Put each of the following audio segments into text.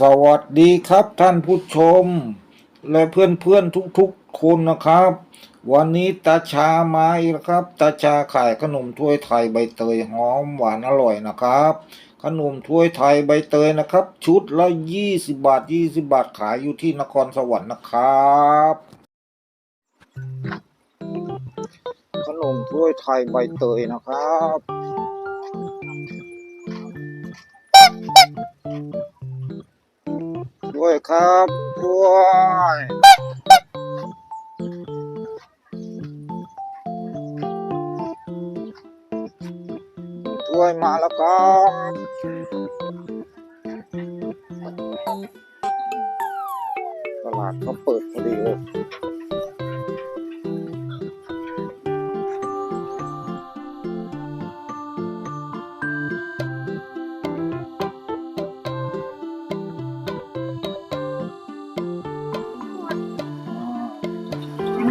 สวัสดีครับท่านผู้ชม และเพื่อนๆทุกๆคนนะครับ วันนี้ตาชามาอีกครับ ตาชาขายขนมถ้วยไทยใบเตยหอมหวานอร่อยนะครับ ขนมถ้วยไทยใบเตยนะครับ ชุดละ20บาท20บาทขายอยู่ที่นครสวรรค์นะครับขนมถ้วยไทยใบเตยนะครับ ด้วยครับด้วยด้วยมาแล้วครับ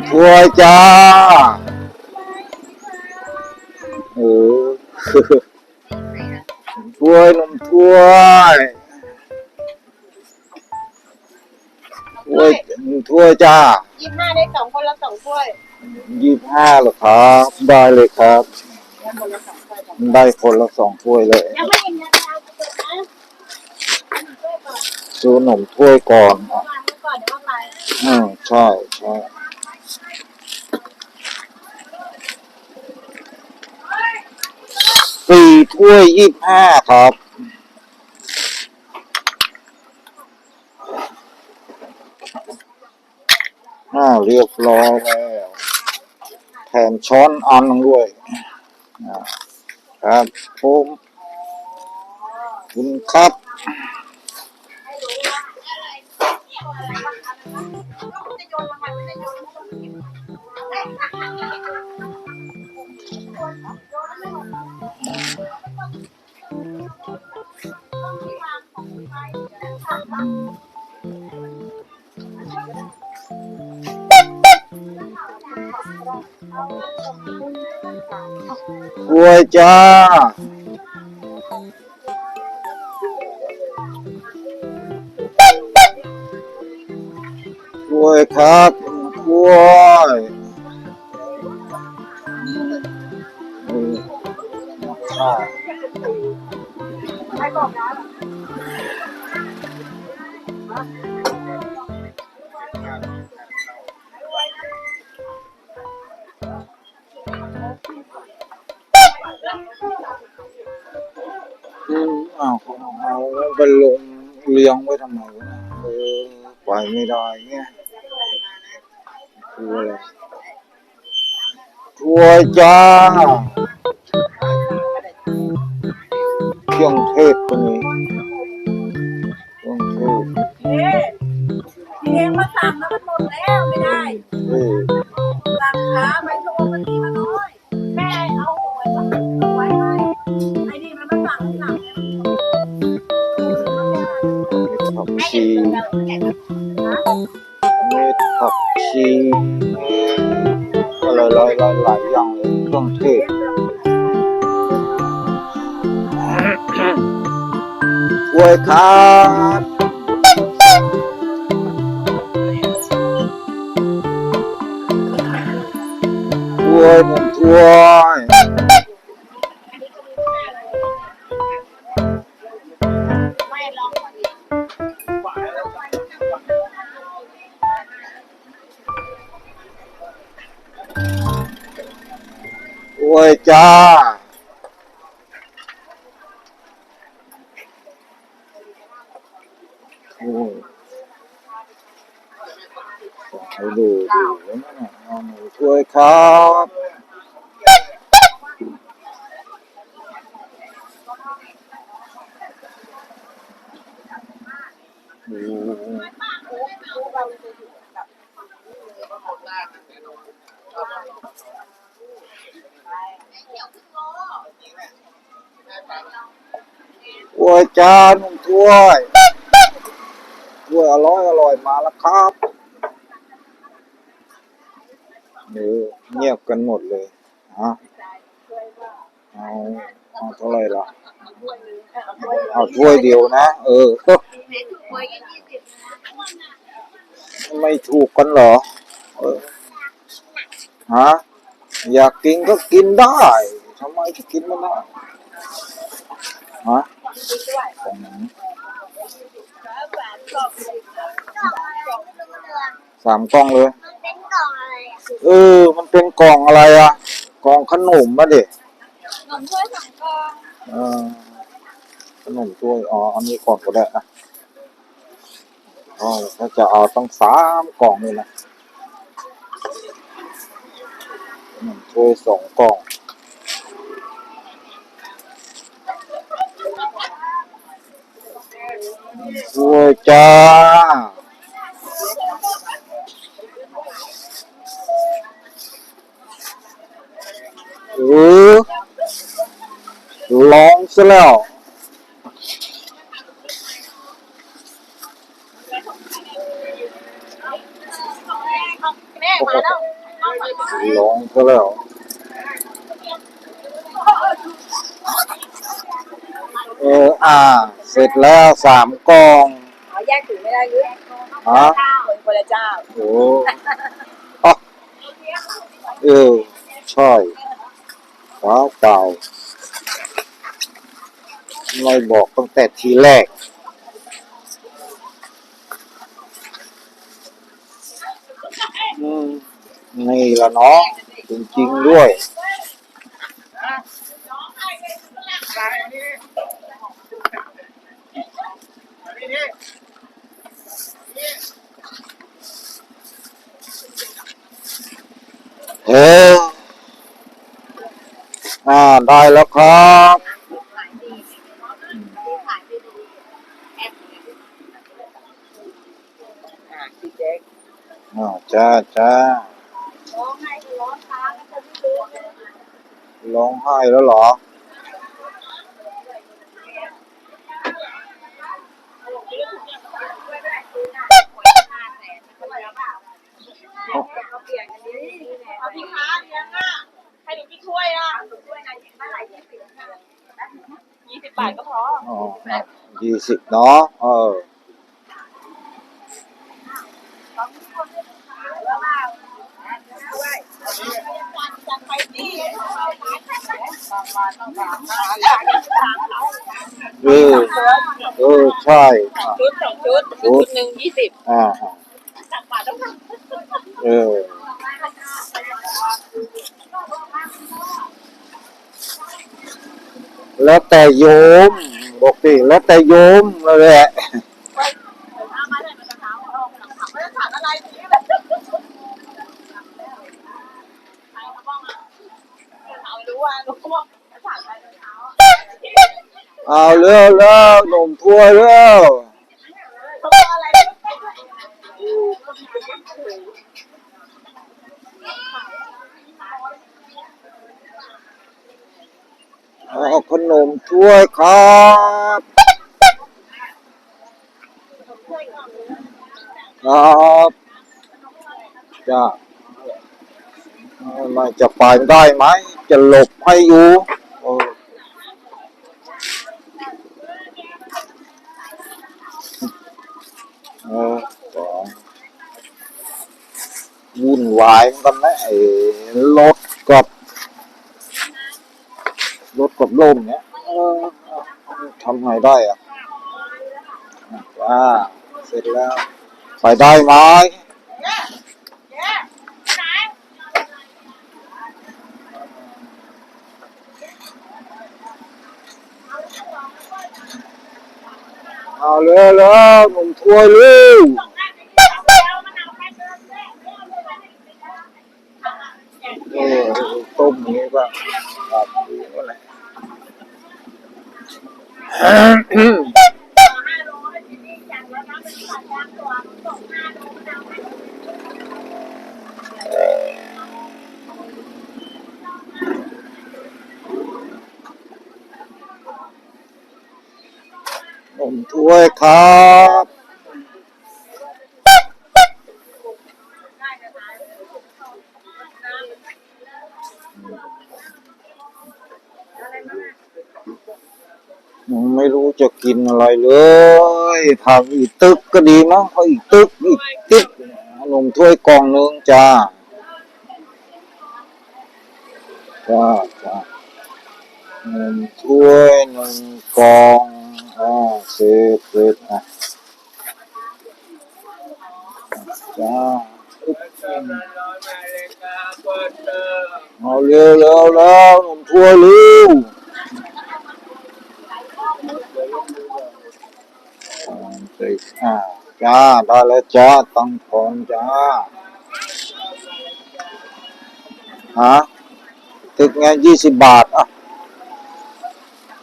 ถ้วยจ้าเออถ้วยนมถ้วยถ้วยถ้วยจ้ายี่สิบห้าได้สองคนละสองถ้วยยี่ห้าเหรอครับ ได้เลยครับแล้วคนละสองถ้วยก่อนได้คนละสองถ้วยเลยยังไม่เห็นยาดาวจะเปิดนะถ้วยก่อนซื้อขนมถ้วยก่อนอะวางไว้ก่อนเดี๋ยวว่าไปอืมใช่ใช่ ด้วยยี่ห้าครับ น่าเรียบร้อยแล้วแถมช้อนอันหนึงด้วยครับผมคุณครับ ยจ้าถ้วยครับถ้วยใครบอกนะ อืมอ้าวเขาเอาไปลงเลี้ยงไว้ทำไมวะเนี่ยเออไปไม่ได้เงี้ยถ้วยอะไรถ้วยจ้าเครื่องเทศตรงนี้เครื่องเทศเอ๊ะพี่เองมาสั่งแล้วมันหมดแล้วไม่ได้เฮ้ยสั่งช้าไปโทรมั ชีอะไรหลายหลายลายอย่างเลยเครื่องเทศอวยครับอวยผมอวย ถ้วยจ้าโอ้ยให้ดูดูนะเนี่ยเอนูช่วยครับดู ถ้วยจานถ้วยถ้วยอร่อยอร่อยมาแล้วครับเนี่เงียบกันหมดเลยฮะเอาเอาเท่าไรล่ะเอาถ้วยเดียวนะ เออไม่ถูกกันเหรอเออฮะอยากกินก็กินได้ทำไมจะกินไม่ได้ ฮะของไหนสามกล่องเลยเป็นกล่องอะไรอะเออ มันเป็นกล่องอะไรอะ กล่องขนมมาเด็ขนมถ้วยสองกล่องเออขนมถ้วย อ๋อ อันนี้ก่อนก็ได้อะอ๋อถ้าจะเอาต้องสามกล่องเลยนะขนมถ้วยสองกล่อง ถ้วยจ้าเออลองซะแล้วแม่มาแล้วลองซะแล้วเอออ่า เสร็จแล้วสามกล่องอ๋อแยกถุงไม่ได้หรือฮะเจ้าคนละเจ้าโอ้อะเออใช่ว้าวเปล่าไม่บอกตั้งแต่ทีแรกอืมนี่ละเนาะจริงๆด้วย เอออ่าได้แล้วครับขายดีขายไม่ดีแอปอ่าพี่เจ๊กอ่าจ้าจ้าลยร้องไห้แล้วเหรอ เขาเปลี่ยนกันดีเอาพี่ค้าเลี้ยงอะให้หนูพี่ถ้วยอะถ้วยไหนเมื่อไหร่ยี่สิบยี่สิบบาทก็พออ๋อยี่สิบเนาะเออจัดไปที่เออเออใช่อะชุดสองชุดชุดหนึ่งยี่สิบอ่า เออแล้วแต่โยม บอกดิแล้วแต่โยมนั่นแหละเอาเลยมันจะไม่ได้ถามอะไรทีนี้แบบใครเขาบ้างอะเอารู้ว่ารู้ว่าจะถามอะไรเท้าเอาเร็วเร็วหนุ่มถ้วเร็ว เขาบอกอะไร เอาข นมถ้วยครับครับจ้าไม่จะไปได้ไหม จะหลบให้อยู่ออเอวุ่นวายกันนะไอ้รถ กับรถกับลมเนี้ยเออทำไงได้อะจ้าเสร็จแล้วไปได้ไหมเอาเร็วเร็วหนุ่มถ้วยเร็วเออต้มอย่างนี้ป่ะ ผมถ้วยครับ กินอะไรเลยผักอีกตึกก็ดีมั้งเขาอีกตึกอีกตึกนมถ้วยกองนึงจ้าจ้าจ้านมถ้วยหนึ่งกองอ่าเสร็จเสร็จอะจ้าเอาเร็วเร็วเร็วนมถ้วยเร็ว อ่าใส่อ่าจ้าได้แล้วจ้าตังทนจ้าฮะตึกไงยี่สิบบาทอะ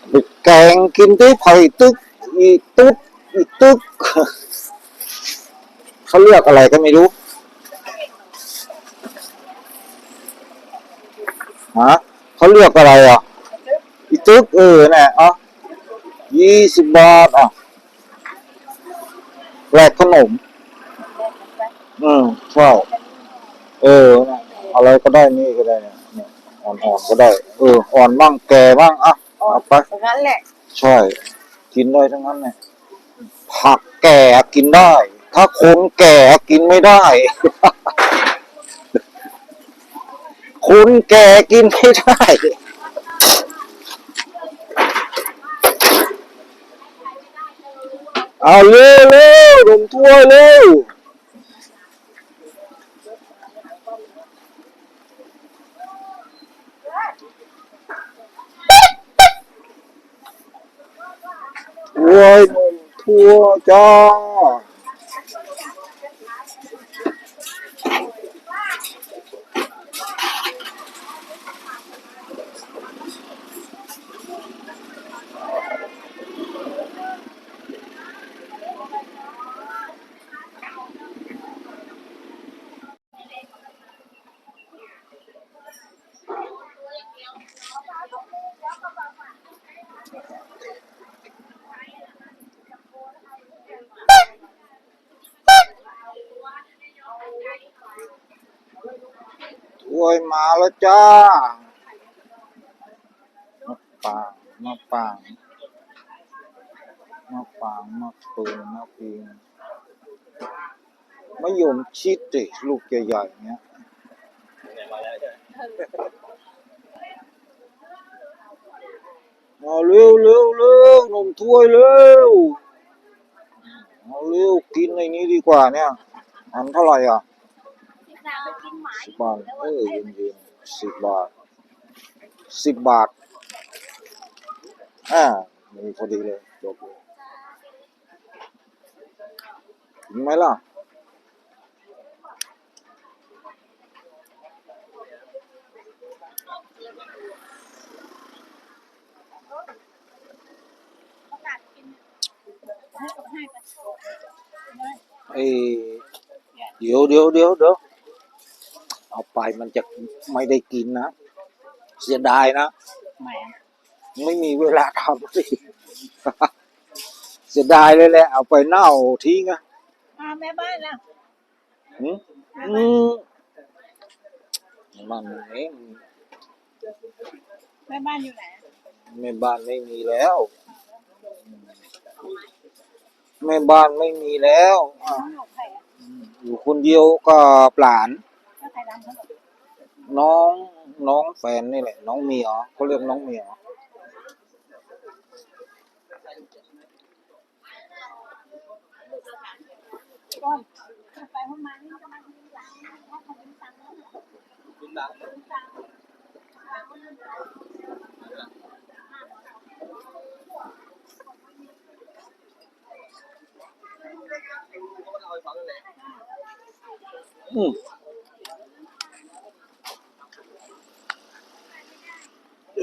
ไปแกงกินที่ไผ่ตึกอีตึกอีตึกเขาเรียกอะไรก็ไม่รู้ฮะเขาเรียกอะไรอะอีตึกเออเนี่ยอะยี่สิบบาทอะ แลกขนม อืมใช่เออนะอะไรก็ได้นี่ก็ได้เนี่ยเนี่ยอ่อนๆก็ได้ เออ อ่อนบ้างแก่บ้างอะเอาไปตรงนั้นแหละ ใช่ กินได้ทั้งนั้นเนี่ยผักแก่กินได้ ถ้าคนแก่กินไม่ได้ คนแก่กินไม่ได้ เอาเร็วเร็วดมถ้วยเร็วถ้วยนมทั่วจ้า ถ้วยมาแล้วจ้ามะปางมะปางมะปางมะปืนมะปีนมะยมชิดดิลูกใหญ่ๆเนี้ยเอาเร็วเร็วเร็วนมถ้วยเร็วเอาเร็วกินในนี้ดีกว่าเนี่ยอันเท่าไหร่อะ สิบบาทเออเย็นเย็นๆสิบบาทสิบบาทอ่ามีพอดีเลยจบเลยถึงไหมล่ะเอ้ยเดี๋ยวเดี๋ยวเดี๋ยวเดี๋ยว เอาไปมันจะไม่ได้กินนะ เสียดายนะไม่ไม่มีเวลาทำสิเสียดายเลยแหละ เอาไปเน่าทิ้งอะมาแม่บ้านล่ะหืมอืมมันเองแม่บ้านอยู่ไหนแม่บ้านไม่มีแล้ว แม่บ้านไม่มีแล้วอะอยู่ใครอะอยู่คนเดียวกับหลาน น้องน้องแฟนนี่แหละ น้องเมียเขาเรียกน้องเมียอนไปห้องม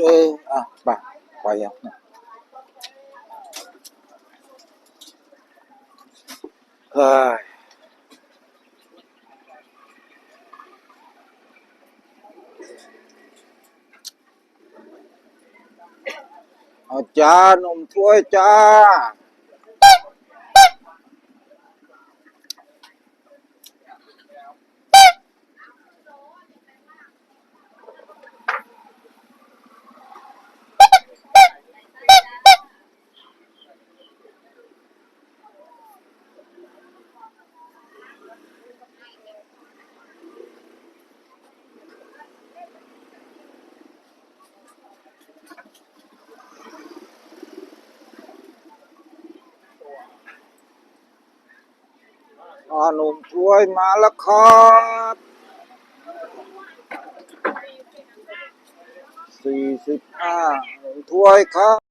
านี่จะมาที่หลั อะไปไปอะเฮ้ยเอาจ้านมถ้วยมถ้วยมาแล้วครับสี่สิบห้าถ้วยครับ